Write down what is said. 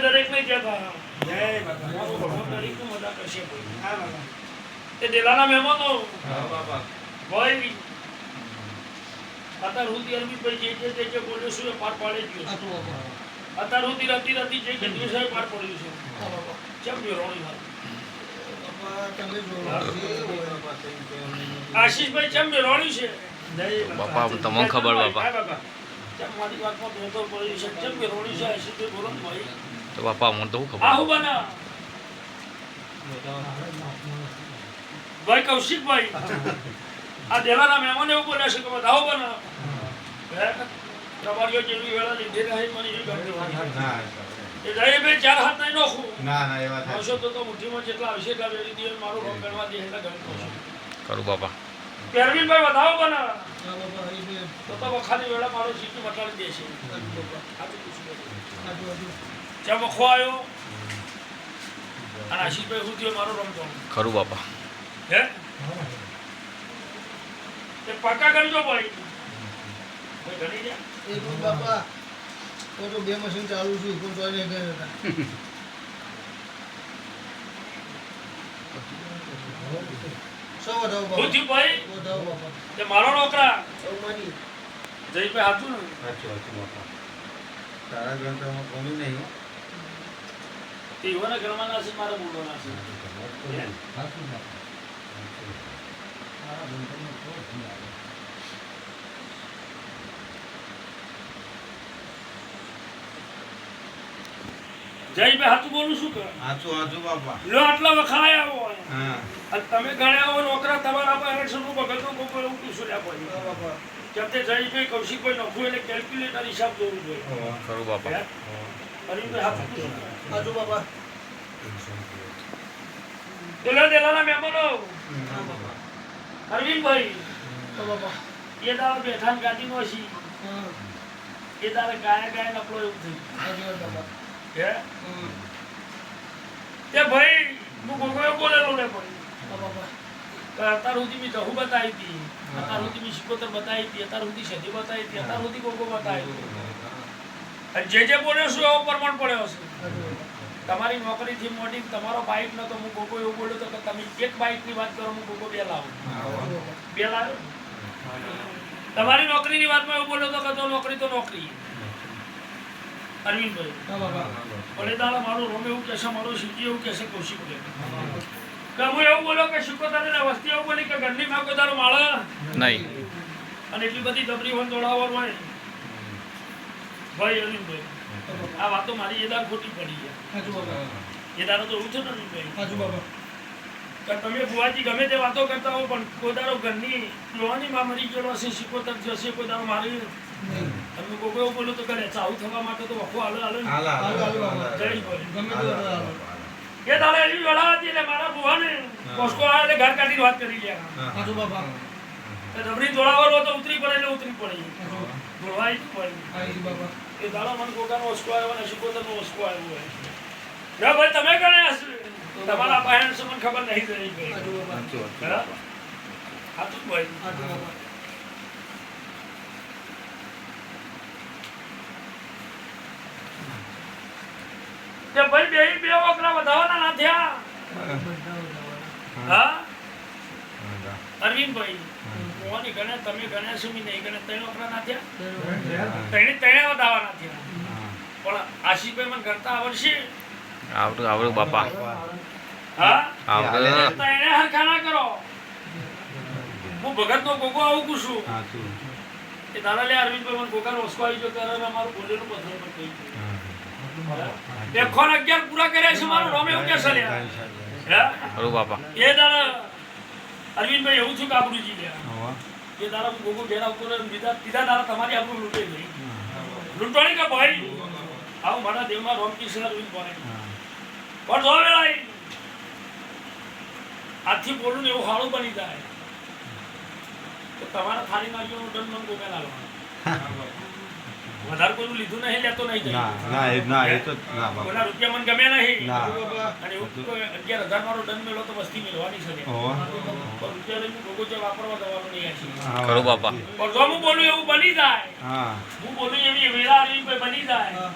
દરેક કહેતા. જય કરશે હા દેલાના મહેમાનો હા ભાઈ અત્યાર સુધી અરબી ભાઈ જે જે જે જે બોલ્યો છું એ પાર પાડી ગયો છે. અત્યાર રતી રતી જે જે દિવસે પાર પડ્યું છે. કેમ ગયો રોણી વાત? આશીષભાઈ કેમ રોણી છે. બાપા તમને ખબર બાપા. કેમ કેમ બોલો ભાઈ. તો બાપા મને તો ખબર? આવું બના ભાઈ કૌશિકભાઈ આ દેવાના મહેમાન એવું બોલ્યા છે કે બધાઓ બના તમારીઓ વેળા લીધે મને એ બે ચાર હાથ નહીં નોખું. ના ના એવા થાય આવશો તો તો મુઠ્ઠીમાં જેટલા આવશે એટલા મારું રોગ ગણવા દે એટલા ગણતો કરું બાપા. પેરવીનભાઈ વધાવો બના તો તો ખાલી વેળા મારો ચીકી મટાડી દેશે પૂછું વખો આવ્યો અને આશીષભાઈ હું મારો રમતો. ખરું બાપા. હે? તે પાકા ગણજો ભાઈ. ગયા? બે મશીન ચાલુ છું પણ તો ગયા હતા. વધાવો બાપા? તે મારો નોકરા. જયભાઈ હાથું ને? સાચું સાચું બાપા. તારા ગ્રંથોમાં કોમી નહીં તે યુવાના છે મારે બોલવાના છે. હે? જયભાઈ હાથું બોલું શું કર? હાથું હાથું બાપા. લો આટલા વખાય આવો હા. અને તમે ગણ્યા નોકરા તમારા પર એરણસોનું બગલનું કોઈ એવું પૂછું લ્યા ભાઈ હા બાપા કેમ તે કૌશિકભાઈ નખું એટલે કેલ્ક્યુલેટર હિસાબ જોવું જોઈએ. ખરું બાપા? હરીભાઈ હાથું. આજુ બાપા. દેલા દેલાના મહેમાનો. અરવિંદભાઈ બાપા. એ દાડો બેઠા ને એ દાડે ગાય ગાય નકલો એવું થયું. હે. તે ભાઈ હું ગોગો એવું બોલેલો ને ભાઈ. કે અત્યાર સુધી મેં દહુ બતાવી હતી. અત્યાર સુધી મેં સિકોતર બતાવી હતી. અત્યાર સુધી સદી બતાવી હતી. અત્યાર સુધી કોકો બતાવી હતી. જે જે બોલ્યો છું એવો પ્રમાણ પડ્યો છે તમારી નોકરીથી મોટી તમારો બાઇક ન તો હું કોકો એવું બોલ્યો તો તમે એક બાઇકની વાત કરો હું કોકો બે લાવું. બે લાવ્યો તમારી નોકરીની વાતમાં એવું બોલ્યો તો કે નોકરી તો નોકરી. અરવિંદભાઈ. ભલે દાડા મારું રોમે એવું કહેશે મારું શિવજી એવું કહેશે કૌશિક કે કે એવું બોલ્યો કે શુકોતાને વસ્તી એવું બોલી કે ઘરની માં કોઈ તારો માળા. નહીં. અને એટલી બધી ડબરી વન દોડાવવાનું હોય. ભાઈ. અરવિંદભાઈ આ વાતો મારી એ દાર ખોટી પડી ગયા એ દાડો તો એવું છે ને અરવિંદભાઈ આજુ તમે બુવાજી ગમે તે વાતો કરતા હો પણ કોદારો ઘરની લોહાની માં મરી ગયેલો હશે શિકોતર જશે કોદારો મારી તમે કોઈ એવું બોલ્યું તો કરે. ચાવું થવા માટે તો વખો હાલો, હાલો, જય ગમે એ દાડે એની વેળા હતી એટલે મારા બુવાને કોસ્કો આવ્યા એટલે ઘર કાઢીને વાત કરી લ્યા. હા. આજુ બાપા તો ડબરી દોડાવવાનો તો ઉતરી પડે એટલે ઉતરી પડે. દોડવાય જ પડે બાપા એ દાડા મને કોકાનો ઓસ્કો આવ્યો અને નો ઓસ્કો આવ્યો હોય. ના ભાઈ તમે કણે હશે તમારા બહેન છે મને ખબર નહીં રહી ગઈ બરાબર? બાપા સાચું, સાચું, હા? બાપા. ભાઈ કે ભાઈ બે બે ઓકરા વધારવાના ના થયા. હા. અરવિંદભાઈ મોહની ગણે તમે ગણે છો મી નહીં ગણે ત્રણ ઓકરા ના થયા? ત્રણે ત્રણે વધારવાના થયા. પણ આશીષભાઈ મને ગણતા આવડશે? આવડું આવડું બાપા. હા? આવડું. ત્રણે હરખા ના કરો. હું ભગતનો ગોગો આવું કુશું. એ દાદા લે અરવિંદભાઈ મને ગોગાનો ઓસ્કો આવી ગયો ત્યારે અમારું બોલેલું પથ્થર પર થઈ ગયું. એકોન અગિયાર પૂરા કર્યા છે મારું નામ એવું કેસે લ્યા બાપા. એ દાડા અરવિંદભાઈ એવું થયું કે આબરૂજી લ્યા. એ દાડા હું ગોગો ઘેર ને બીજા બીજા દાડા તમારી આબરૂ લૂંટાઈ ગઈ લૂંટવાની કે ભાઈ આવું મારા દેવમાં રોમકિશન અરવિંદ બોલે. પણ જો વેળાઈ આજથી બોલું ને એવું હાળું બની જાય. તો તમારા થાળીમાં ગયો દંડ મને ગોગા લાવવાનો વધારે કોઈનું લીધું નહીં લેતો નહીં ના ના એ ના એ તો ના બાપા. કોઈના રૂપિયા મને ગમે નહીં. ના. અને અગિયાર હજાર મારો દંડ મેળો તો વસ્તી મેળવાની છે. રૂપિયા લઈને ગોગો જે વાપરવા દેવાનું નહીં આ છે. ખરું બાપા. પણ જો હું બોલું એવું બની જાય. હા. હું બોલું એવી વેળા આવી કોઈ બની જાય. હા.